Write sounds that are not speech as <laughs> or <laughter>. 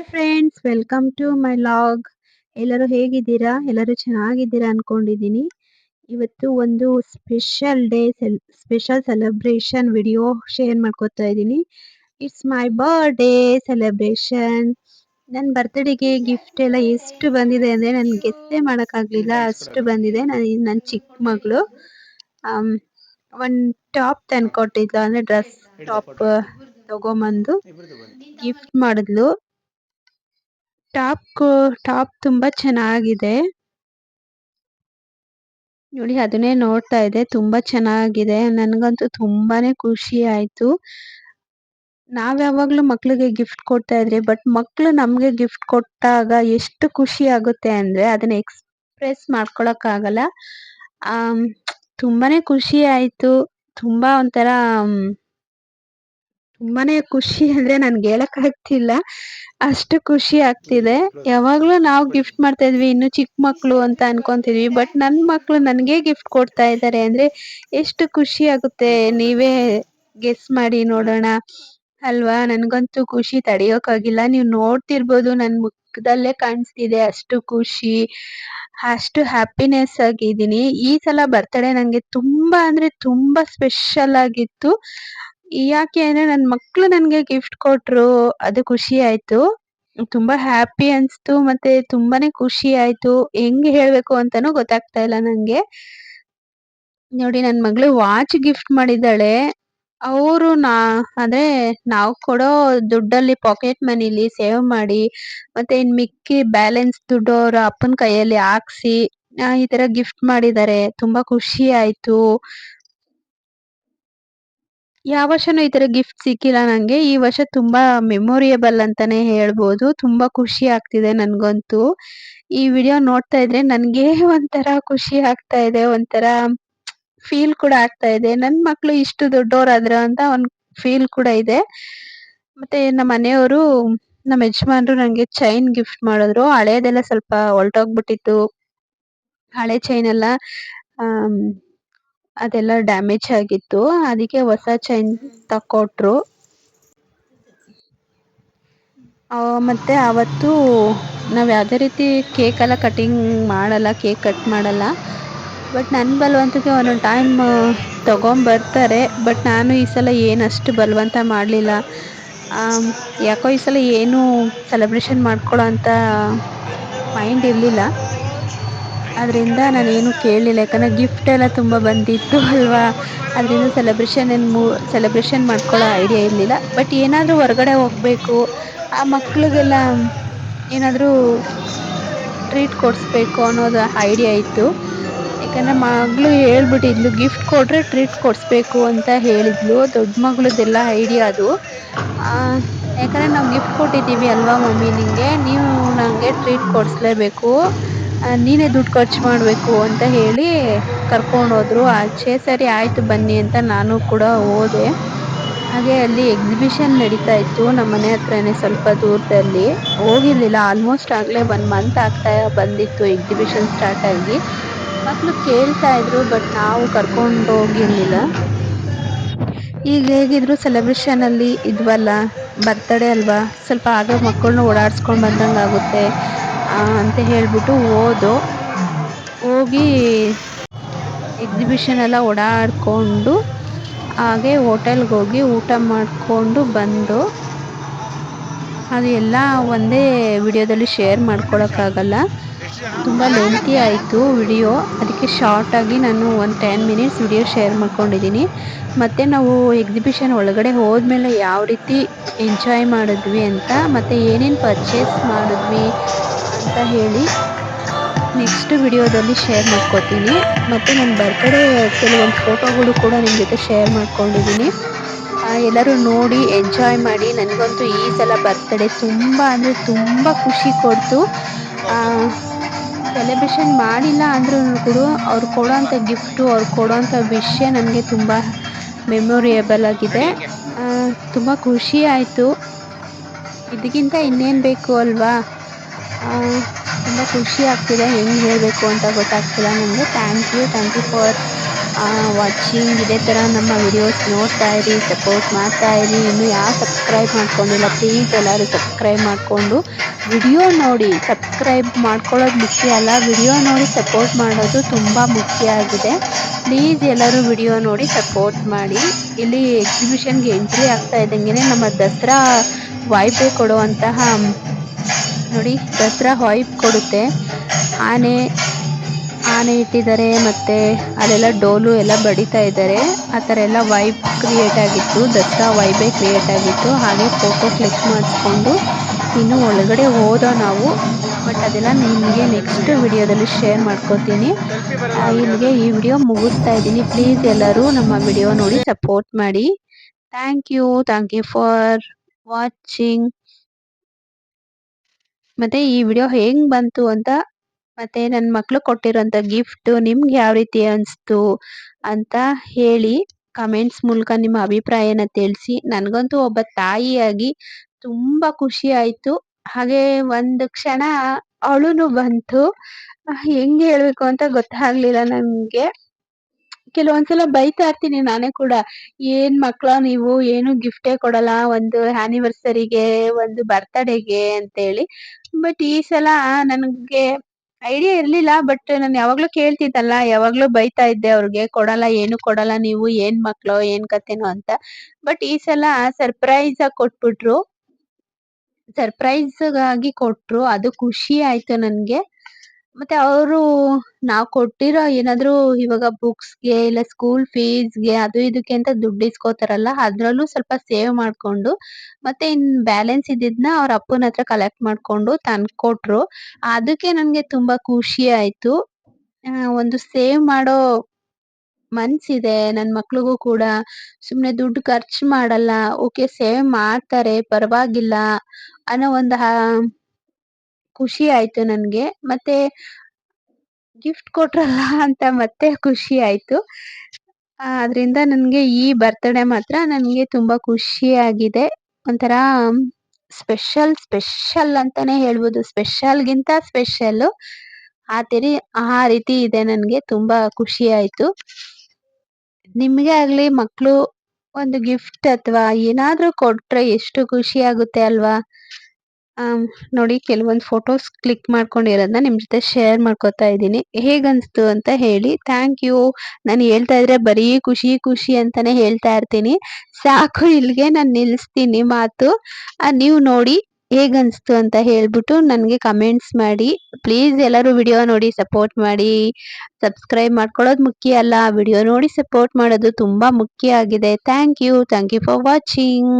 Hi friends welcome to my vlog ಎಲ್ಲರೂ ಹೇಗಿದ್ದೀರಾ? ಎಲ್ಲರೂ ಚೆನ್ನಾಗಿದ್ದೀರಾ ಅನ್ಕೊಂಡಿದ್ದೀನಿ. ಇವತ್ತು ಒಂದು special day special celebration video share ಮಾಡ್ಕೋತಾ ಇದ್ದೀನಿ. ಇಟ್ಸ್ ಮೈ ಬರ್ಡೇ ಸೆಲೆಬ್ರೇಷನ್ ನನ್ನ ಬರ್ತ್ಡೇಗೆ ಗಿಫ್ಟ್ ಎಲ್ಲ ಎಷ್ಟು ಬಂದಿದೆ ಅಂದರೆ ನನ್ಗೆ ಗೆಸ್ಸೇ ಮಾಡೋಕ್ಕಾಗಲಿಲ್ಲ. ಅಷ್ಟು ಬಂದಿದೆ. ನಾನು ನನ್ನ ಚಿಕ್ಕ ಮಗಳು. ಒಂದು ಟಾಪ್ ತಂದ್ಕೊಟ್ಟಿದ್ಲು. ಅಂದರೆ ಡ್ರೆಸ್ ಟಾಪ್ ತಗೊಂಬಂದು ಗಿಫ್ಟ್ ಮಾಡಿದ್ಲು. ಟಾಪ್ ಟಾಪ್ ತುಂಬಾ ಚೆನ್ನಾಗಿದೆ. ನೋಡಿ ಅದನ್ನೇ ನೋಡ್ತಾ ಇದೆ ತುಂಬಾ ಚೆನ್ನಾಗಿದೆ. ನನಗಂತೂ ತುಂಬಾನೇ ಖುಷಿ ಆಯ್ತು. ನಾವ್ ಯಾವಾಗ್ಲೂ ಮಕ್ಳಿಗೆ ಗಿಫ್ಟ್ ಕೊಡ್ತಾ ಇದ್ರೆ, ಬಟ್ ಮಕ್ಳು ನಮ್ಗೆ ಗಿಫ್ಟ್ ಕೊಟ್ಟಾಗ ಎಷ್ಟು ಖುಷಿ ಆಗುತ್ತೆ ಅಂದ್ರೆ ಅದನ್ನ ಎಕ್ಸ್ಪ್ರೆಸ್ ಮಾಡ್ಕೊಳಕ್ ಆಗಲ್ಲ ತುಂಬಾನೇ ಖುಷಿ ಆಯ್ತು. ತುಂಬಾ ಒಂಥರ ತುಂಬಾನೇ ಖುಷಿ ಅಂದ್ರೆ ನನ್ಗೆ ಹೇಳಕ್ ಆಗ್ತಿಲ್ಲ. ಅಷ್ಟು ಖುಷಿ ಆಗ್ತಿದೆ. ಯಾವಾಗ್ಲೂ ನಾವು ಗಿಫ್ಟ್ ಮಾಡ್ತಾ ಇದ್ವಿ, ಇನ್ನು ಚಿಕ್ಕ ಮಕ್ಳು ಅಂತ ಅನ್ಕೊಂತಿದ್ವಿ ಬಟ್ ನನ್ ಮಕ್ಳು ನನ್ಗೆ ಗಿಫ್ಟ್ ಕೊಡ್ತಾ ಇದ್ದಾರೆ ಅಂದ್ರೆ ಎಷ್ಟು ಖುಷಿ ಆಗುತ್ತೆ. ನೀವೇ ಗೆಸ್ ಮಾಡಿ ನೋಡೋಣ. ಅಲ್ವಾ? ನನ್ಗಂತೂ ಖುಷಿ ತಡೆಯೋಕಾಗಿಲ್ಲ. ನೀವು ನೋಡ್ತಿರ್ಬೋದು ನನ್ ಮುಖದಲ್ಲೇ ಕಾಣಿಸ್ತಿದೆ ಅಷ್ಟು ಖುಷಿ, ಅಷ್ಟು ಹ್ಯಾಪಿನೆಸ್ ಆಗಿದ್ದೀನಿ. ಈ ಸಲ ಬರ್ತಡೇ ನಂಗೆ ತುಂಬಾ ಅಂದ್ರೆ ತುಂಬಾ ಸ್ಪೆಷಲ್ ಆಗಿತ್ತು. ಯಾಕೆ ಅಂದ್ರೆ ನನ್ ಮಕ್ಳು ನನ್ಗೆ ಗಿಫ್ಟ್ ಕೊಟ್ರು, ಅದು ಖುಷಿ ಆಯ್ತು. ತುಂಬಾ ಹ್ಯಾಪಿ ಅನ್ಸ್ತು, ಮತ್ತೆ ತುಂಬಾನೇ ಖುಷಿ ಆಯ್ತು. ಹೆಂಗ್ ಹೇಳ್ಬೇಕು ಅಂತಾನೂ ಗೊತ್ತಾಗ್ತಾ ಇಲ್ಲ ನಂಗೆ. ನೋಡಿ, ನನ್ ಮಗಳು ವಾಚ್ ಗಿಫ್ಟ್ ಮಾಡಿದ್ದಾಳೆ. ಅವರು ನಾ, ಅಂದ್ರೆ ನಾವು ಕೊಡೋ ದುಡ್ಡಲ್ಲಿ ಪಾಕೆಟ್ ಮನಿಲಿ ಸೇವ್ ಮಾಡಿ, ಮತ್ತೆ ಇನ್ ಮಿಕ್ಕಿ ಬ್ಯಾಲೆನ್ಸ್ ದುಡ್ಡು ಅವ್ರ ಅಪ್ಪನ ಕೈಯಲ್ಲಿ ಹಾಕ್ಸಿ ಈ ತರ ಗಿಫ್ಟ್ ಮಾಡಿದ್ದಾರೆ. ತುಂಬಾ ಖುಷಿ ಆಯ್ತು. ಯಾವ ವರ್ಷನೂ ಈ ತರ ಗಿಫ್ಟ್ ಸಿಕ್ಕಿಲ್ಲ ನಂಗೆ. ಈ ವರ್ಷ ತುಂಬಾ ಮೆಮೊರಿಯಬಲ್ ಅಂತಾನೆ ಹೇಳ್ಬೋದು. ತುಂಬಾ ಖುಷಿ ಆಗ್ತಿದೆ ನನ್ಗಂತೂ. ಈ ವಿಡಿಯೋ ನೋಡ್ತಾ ಇದ್ರೆ ನನ್ಗೆ <laughs> ಒಂಥರ ಖುಷಿ ಆಗ್ತಾ ಇದೆ, ಒಂಥರ ಫೀಲ್ ಕೂಡ ಆಗ್ತಾ ಇದೆ. ನನ್ ಮಕ್ಳು ಇಷ್ಟು ದೊಡ್ಡವರಾದ್ರ ಅಂತ ಒಂದ್ ಫೀಲ್ ಕೂಡ ಇದೆ. ಮತ್ತೆ ನಮ್ಮ ಮನೆಯವರು, ನಮ್ಮ ಯಜಮಾನ್ರು ನಂಗೆ ಚೈನ್ ಗಿಫ್ಟ್ ಮಾಡಿದ್ರು. ಹಳೇದೆಲ್ಲ ಸ್ವಲ್ಪ ಹೊಲ್ಟೋಗ್ಬಿಟ್ಟಿತ್ತು. ಹಳೆ ಚೈನ್ ಎಲ್ಲ ಅದೆಲ್ಲ ಡ್ಯಾಮೇಜ್ ಆಗಿತ್ತು. ಅದಕ್ಕೆ ಹೊಸ ಚೈನ್ ತಕೊಟ್ರು ಮತ್ತೆ ಅವತ್ತು ನಾವು ಯಾವುದೇ ರೀತಿ ಕೇಕ್ ಎಲ್ಲ ಕಟಿಂಗ್ ಮಾಡಲ್ಲ ಕೇಕ್ ಕಟ್ ಮಾಡಲ್ಲ. ಬಟ್ ನನ್ನ ಬಲವಂತಕ್ಕೆ ಒಂದೊಂದು ಟೈಮ್ ತೊಗೊಂಬರ್ತಾರೆ ಬಟ್ ನಾನು ಈ ಸಲ ಏನು ಅಷ್ಟು ಬಲವಂತ ಮಾಡಲಿಲ್ಲ. ಯಾಕೋ ಈ ಸಲ ಏನು ಸೆಲೆಬ್ರೇಷನ್ ಮಾಡ್ಕೊಳ್ಳೋ ಅಂತ ಮೈಂಡ್ ಇರಲಿಲ್ಲ. ಅದರಿಂದ ನಾನೇನು ಕೇಳಲಿಲ್ಲ. ಯಾಕಂದರೆ ಗಿಫ್ಟ್ ಎಲ್ಲ ತುಂಬ ಬಂದಿತ್ತು ಅಲ್ವಾ? ಅದರಿಂದ ಸೆಲೆಬ್ರೇಷನ್ ಏನು ಮೂ ಸೆಲೆಬ್ರೇಷನ್ ಮಾಡ್ಕೊಳ್ಳೋ ಐಡಿಯಾ ಇರಲಿಲ್ಲ. ಬಟ್ ಏನಾದರೂ ಹೊರಗಡೆ ಹೋಗಬೇಕು, ಆ ಮಕ್ಳಿಗೆಲ್ಲ ಏನಾದರೂ ಟ್ರೀಟ್ ಕೊಡಿಸ್ಬೇಕು ಅನ್ನೋದು ಐಡಿಯಾ ಇತ್ತು. ಯಾಕಂದರೆ ಮಗಳು ಹೇಳ್ಬಿಟ್ಟಿದ್ಲು ಗಿಫ್ಟ್ ಕೊಟ್ಟರೆ ಟ್ರೀಟ್ ಕೊಡಿಸ್ಬೇಕು ಅಂತ ಹೇಳಿದ್ಲು. ದೊಡ್ಡ ಮಗಳದ್ದೆಲ್ಲ ಐಡಿಯಾ ಅದು. ಯಾಕಂದರೆ ನಾವು ಗಿಫ್ಟ್ ಕೊಟ್ಟಿದ್ದೀವಿ ಅಲ್ವಾ ಮಮ್ಮಿ ನಿನಗೆ ನೀವು ನನಗೆ ಟ್ರೀಟ್ ಕೊಡಿಸ್ಲೇಬೇಕು. ನೀನೇ ದುಡ್ಡು ಖರ್ಚು ಮಾಡಬೇಕು ಅಂತ ಹೇಳಿ ಕರ್ಕೊಂಡೋದ್ರು ಆಚೆ ಸರಿ ಆಯಿತು ಬನ್ನಿ ಅಂತ ನಾನು ಕೂಡ ಹೋದೆ. ಹಾಗೆ ಅಲ್ಲಿ ಎಕ್ಸಿಬಿಷನ್ ನಡೀತಾ ಇತ್ತು ನಮ್ಮ ಮನೆ ಹತ್ರನೇ ಸ್ವಲ್ಪ ದೂರದಲ್ಲಿ. ಹೋಗಿರಲಿಲ್ಲ ಆಲ್ಮೋಸ್ಟ್ ಆಗಲೇ ಒನ್ ಮಂತ್ ಆಗ್ತಾ ಬಂದಿತ್ತು ಎಕ್ಸಿಬಿಷನ್ ಸ್ಟಾರ್ಟ್ ಆಗಿ. ಮಕ್ಕಳು ಕೇಳ್ತಾ ಇದ್ರು ಬಟ್ ನಾವು ಕರ್ಕೊಂಡು ಹೋಗಿರಲಿಲ್ಲ. ಈಗ ಹೇಗಿದ್ರು ಸೆಲೆಬ್ರೇಷನಲ್ಲಿ ಇದ್ವಲ್ಲ? ಬರ್ತಡೇ ಅಲ್ವಾ? ಸ್ವಲ್ಪ ಆಗ ಮಕ್ಕಳನ್ನ ಓಡಾಡ್ಸ್ಕೊಂಡು ಬಂದಂಗೆ ಆಗುತ್ತೆ ಅಂತ ಹೇಳಿಬಿಟ್ಟು ಹೋದೋ ಹೋಗಿ ಎಕ್ಸಿಬಿಷನ್ ಎಲ್ಲ ಓಡಾಡಿಕೊಂಡು ಹಾಗೆ ಹೋಟೆಲ್ಗೆ ಹೋಗಿ ಊಟ ಮಾಡಿಕೊಂಡು ಬಂದು, ಅದು ಎಲ್ಲ ಒಂದೇ ವಿಡಿಯೋದಲ್ಲಿ ಶೇರ್ ಮಾಡ್ಕೊಳಕ್ಕಾಗಲ್ಲ. ತುಂಬ ಲೆಂತಿ ಆಯಿತು ವಿಡಿಯೋ ಅದಕ್ಕೆ ಶಾರ್ಟಾಗಿ ನಾನು ಒಂದು ಟೆನ್ ಮಿನಿಟ್ಸ್ ವಿಡಿಯೋ ಶೇರ್ ಮಾಡ್ಕೊಂಡಿದ್ದೀನಿ. ಮತ್ತು ನಾವು ಎಕ್ಸಿಬಿಷನ್ ಒಳಗಡೆ ಹೋದ್ಮೇಲೆ ಯಾವ ರೀತಿ ಎಂಜಾಯ್ ಮಾಡಿದ್ವಿ ಅಂತ, ಮತ್ತು ಏನೇನು ಪರ್ಚೇಸ್ ಮಾಡಿದ್ವಿ ಅಂತ ಹೇಳಿ ನೆಕ್ಸ್ಟ್ ವಿಡಿಯೋದಲ್ಲಿ ಶೇರ್ ಮಾಡ್ಕೋತೀನಿ. ಮತ್ತು ನನ್ನ ಬರ್ತ್ಡೇ ಕೆಲವೊಂದು ಫೋಟೋಗಳು ಕೂಡ ನಿಮ್ಮ ಜೊತೆ ಶೇರ್ ಮಾಡ್ಕೊಂಡಿದ್ದೀನಿ. ಎಲ್ಲರೂ ನೋಡಿ ಎಂಜಾಯ್ ಮಾಡಿ. ನನಗಂತೂ ಈ ಸಲ ಬರ್ತ್ಡೇ ತುಂಬ ಅಂದರೆ ತುಂಬ ಖುಷಿ ಕೊಡ್ತು. ಸೆಲೆಬ್ರೇಷನ್ ಮಾಡಿಲ್ಲ ಅಂದ್ರೂ ಕೂಡ ಅವ್ರು ಕೊಡೋಂಥ ಗಿಫ್ಟು ಅವ್ರು ಕೊಡೋಂಥ ವಿಷಯ ನನಗೆ ತುಂಬ ಮೆಮೊರಿಯಬಲ್ ಆಗಿದೆ. ತುಂಬ ಖುಷಿ ಆಯಿತು. ಇದಕ್ಕಿಂತ ಇನ್ನೇನು ಬೇಕು ಅಲ್ವಾ? ತುಂಬ ಖುಷಿ ಆಗ್ತಿದೆ, ಹೆಂಗೆ ಹೇಳಬೇಕು ಅಂತ ಗೊತ್ತಾಗ್ತಿಲ್ಲ ನನಗೆ thank you thank you for watching ಇದೇ ಥರ ನಮ್ಮ ವಿಡಿಯೋಸ್ ನೋಡ್ತಾ ಇರಿ ಸಪೋರ್ಟ್ ಮಾಡ್ತಾ ಇರಿ. ಇನ್ನು ಯಾರು ಸಬ್ಸ್ಕ್ರೈಬ್ ಮಾಡ್ಕೊಂಡಿಲ್ಲ ಪ್ಲೀಸ್ ಎಲ್ಲರೂ ಸಬ್ಸ್ಕ್ರೈಬ್ ಮಾಡಿಕೊಂಡು ವಿಡಿಯೋ ನೋಡಿ. ಸಬ್ಸ್ಕ್ರೈಬ್ ಮಾಡ್ಕೊಳ್ಳೋದು ಮುಖ್ಯ ಅಲ್ಲ ವಿಡಿಯೋ ನೋಡಿ ಸಪೋರ್ಟ್ ಮಾಡೋದು ತುಂಬ ಮುಖ್ಯ ಆಗಿದೆ. ಪ್ಲೀಸ್ ಎಲ್ಲರೂ ವಿಡಿಯೋ ನೋಡಿ ಸಪೋರ್ಟ್ ಮಾಡಿ. ಇಲ್ಲಿ ಎಕ್ಸಿಬಿಷನ್ಗೆ ಎಂಟ್ರಿ ಆಗ್ತಾ ಇದ್ದಂಗೆ ನಮ್ಮ ದಸರಾ ವಾಯ್ಪೆ ಕೊಡುವಂತಹ ನೋಡಿ, ದಸರಾ ವೈಬ್ ಕೊಡುತ್ತೆ. ಆನೆ ಆನೆ ಇಟ್ಟಿದ್ದಾರೆ ಮತ್ತೆ ಅಲ್ಲೆಲ್ಲ ಡೋಲು ಎಲ್ಲ ಬಡಿತಾ ಇದ್ದಾರೆ. ಆ ಥರ ಎಲ್ಲ ವೈಬ್ ಕ್ರಿಯೇಟ್ ಆಗಿತ್ತು, ದಸರಾ ವೈಬೇ ಕ್ರಿಯೇಟ್ ಆಗಿತ್ತು. ಹಾಗೆ ಫೋಟೋ ಕ್ಲಿಕ್ ಮಾಡಿಸ್ಕೊಂಡು ಇನ್ನು ಒಳಗಡೆ ಹೋದೋ ನಾವು. ಬಟ್ ಅದೆಲ್ಲ ನಿಮಗೆ ನೆಕ್ಸ್ಟ್ ವಿಡಿಯೋದಲ್ಲಿ ಶೇರ್ ಮಾಡ್ಕೋತೀನಿ. ಇಲ್ಲಿಗೆ ಈ ವಿಡಿಯೋ ಮುಗಿಸ್ತಾ ಇದ್ದೀನಿ. ಪ್ಲೀಸ್ ಎಲ್ಲರೂ ನಮ್ಮ ವಿಡಿಯೋ ನೋಡಿ ಸಪೋರ್ಟ್ ಮಾಡಿ. Thank you thank you for watching ಮತ್ತೆ ಈ ವಿಡಿಯೋ ಹೆಂಗ್ ಬಂತು ಅಂತ ಮತ್ತೆ ನನ್ನ ಮಕ್ಳು ಕೊಟ್ಟಿರೋಂಥ ಗಿಫ್ಟ್ ನಿಮ್ಗೆ ಯಾವ ರೀತಿ ಅನಿಸ್ತು ಅಂತ ಹೇಳಿ ಕಮೆಂಟ್ಸ್ ಮೂಲಕ ನಿಮ್ಮ ಅಭಿಪ್ರಾಯನ ತಿಳಿಸಿ. ನನಗಂತೂ ಒಬ್ಬ ತಾಯಿಯಾಗಿ ತುಂಬ ಖುಷಿ ಆಯಿತು. ಹಾಗೆ ಒಂದು ಕ್ಷಣ ಅಳುನು ಬಂತು. ಹೆಂಗೆ ಹೇಳಬೇಕು ಅಂತ ಗೊತ್ತಾಗ್ಲಿಲ್ಲ ನನಗೆ. ಕೆಲವೊಂದ್ಸಲ ಬೈತಾ ಇರ್ತೀನಿ ನಾನೇ ಕೂಡ. ಏನ್ ಮಕ್ಕಳ ನೀವು ಏನು ಗಿಫ್ಟೇ ಕೊಡಲ್ಲ, ಒಂದು ಆನಿವರ್ಸರಿಗೆ ಒಂದು ಬರ್ತಡೇಗೆ ಅಂತೇಳಿ. ಬಟ್ ಈ ಸಲ ನನಗೆ ಐಡಿಯಾ ಇರ್ಲಿಲ್ಲ ಬಟ್ ನಾನು ಯಾವಾಗ್ಲೂ ಕೇಳ್ತಿದ್ದಲ್ಲ, ಯಾವಾಗ್ಲೂ ಬೈತಾ ಇದ್ದೆ ಅವ್ರಿಗೆ, ಕೊಡಲ್ಲ, ಏನು ಕೊಡಲ್ಲ, ನೀವು ಏನ್ ಮಕ್ಳು, ಏನ್ ಕತೆನೋ ಅಂತ. ಬಟ್ ಈ ಸಲ ಸರ್ಪ್ರೈಸ್ ಆಗಿ ಕೊಟ್ಬಿಟ್ರು. ಸರ್ಪ್ರೈಸ್ ಆಗಿ ಕೊಟ್ರು, ಅದು ಖುಷಿ ಆಯ್ತು ನನ್ಗೆ. ಮತ್ತೆ ಅವರು ನಾವು ಕೊಟ್ಟಿರೋ ಏನಾದ್ರು ಇವಾಗ ಬುಕ್ಸ್‌ಗೆ ಇಲ್ಲ ಸ್ಕೂಲ್ ಫೀಸ್‌ಗೆ ಅದು ಇದಕ್ಕೆ ಅಂತ ದುಡ್ಡು ಇಸ್ಕೊತಾರಲ್ಲ, ಅದ್ರಲ್ಲೂ ಸ್ವಲ್ಪ ಸೇವ್ ಮಾಡ್ಕೊಂಡು ಮತ್ತೆ ಇನ್ ಬ್ಯಾಲೆನ್ಸ್ ಇದ್ದಿದ್ನ ಅವ್ರ ಅಪ್ಪನ ಹತ್ರ ಕಲೆಕ್ಟ್ ಮಾಡ್ಕೊಂಡು ತಂದ್ಕೊಟ್ರು ಅದಕ್ಕೆ ನನಗೆ ತುಂಬಾ ಖುಷಿ ಆಯ್ತು. ಒಂದು ಸೇವ್ ಮಾಡೋ ಮನ್ಸಿದೆ, ನನ್ ಮಕ್ಳಿಗೂ ಕೂಡ. ಸುಮ್ನೆ ದುಡ್ಡು ಖರ್ಚು ಮಾಡಲ್ಲ, ಓಕೆ ಸೇವ್ ಮಾಡ್ತಾರೆ, ಪರವಾಗಿಲ್ಲ ಅನ್ನೋ ಒಂದು ಖುಷಿ ಆಯ್ತು ನನ್ಗೆ. ಮತ್ತೆ ಗಿಫ್ಟ್ ಕೊಟ್ರಲ್ಲ ಅಂತ ಮತ್ತೆ ಖುಷಿ ಆಯ್ತು. ಆದ್ರಿಂದ ನನಗೆ ಈ ಬರ್ತ್ಡೇ ಮಾತ್ರ ನನಗೆ ತುಂಬಾ ಖುಷಿಯಾಗಿದೆ ಒಂಥರ ಸ್ಪೆಷಲ್ ಸ್ಪೆಷಲ್ ಅಂತಾನೆ ಹೇಳ್ಬೋದು. ಸ್ಪೆಷಲ್ಗಿಂತ ಸ್ಪೆಷಲ್ ಆ ತಿರಿ, ಆ ರೀತಿ ಇದೆ ನನಗೆ. ತುಂಬಾ ಖುಷಿ ಆಯ್ತು. ನಿಮ್ಗೆ ಆಗ್ಲಿ ಮಕ್ಳು ಒಂದು ಗಿಫ್ಟ್ ಅಥವಾ ಏನಾದ್ರೂ ಕೊಟ್ರೆ ಎಷ್ಟು ಖುಷಿ ಆಗುತ್ತೆ ಅಲ್ವಾ? ನೋಡಿ ಕೆಲವೊಂದು ಫೋಟೋಸ್ ಕ್ಲಿಕ್ ಮಾಡ್ಕೊಂಡಿರೋದನ್ನ ನಿಮ್ ಜೊತೆ ಶೇರ್ ಮಾಡ್ಕೊತಾ ಇದ್ದೀನಿ. ಹೇಗನ್ಸ್ತು ಅಂತ ಹೇಳಿ ಥ್ಯಾಂಕ್ ಯು ನಾನು ಹೇಳ್ತಾ ಇದ್ರೆ ಬರೀ ಖುಷಿ ಖುಷಿ ಅಂತಾನೆ ಹೇಳ್ತಾ ಇರ್ತೀನಿ. ಸಾಕು ಇಲ್ಲಿಗೆ, ನಾನು ನಿಲ್ಲಿಸ್ತೀನಿ ಮಾತು. ನೀವು ನೋಡಿ ಹೇಗನ್ಸ್ತು ಅಂತ ಹೇಳ್ಬಿಟ್ಟು ನನಗೆ ಕಮೆಂಟ್ಸ್ ಮಾಡಿ. ಪ್ಲೀಸ್ ಎಲ್ಲರೂ ವಿಡಿಯೋ ನೋಡಿ ಸಪೋರ್ಟ್ ಮಾಡಿ. ಸಬ್ಸ್ಕ್ರೈಬ್ ಮಾಡ್ಕೊಳ್ಳೋದು ಮುಖ್ಯ ಅಲ್ಲ ವಿಡಿಯೋ ನೋಡಿ ಸಪೋರ್ಟ್ ಮಾಡೋದು ತುಂಬ ಮುಖ್ಯ ಆಗಿದೆ. Thank you thank you for watching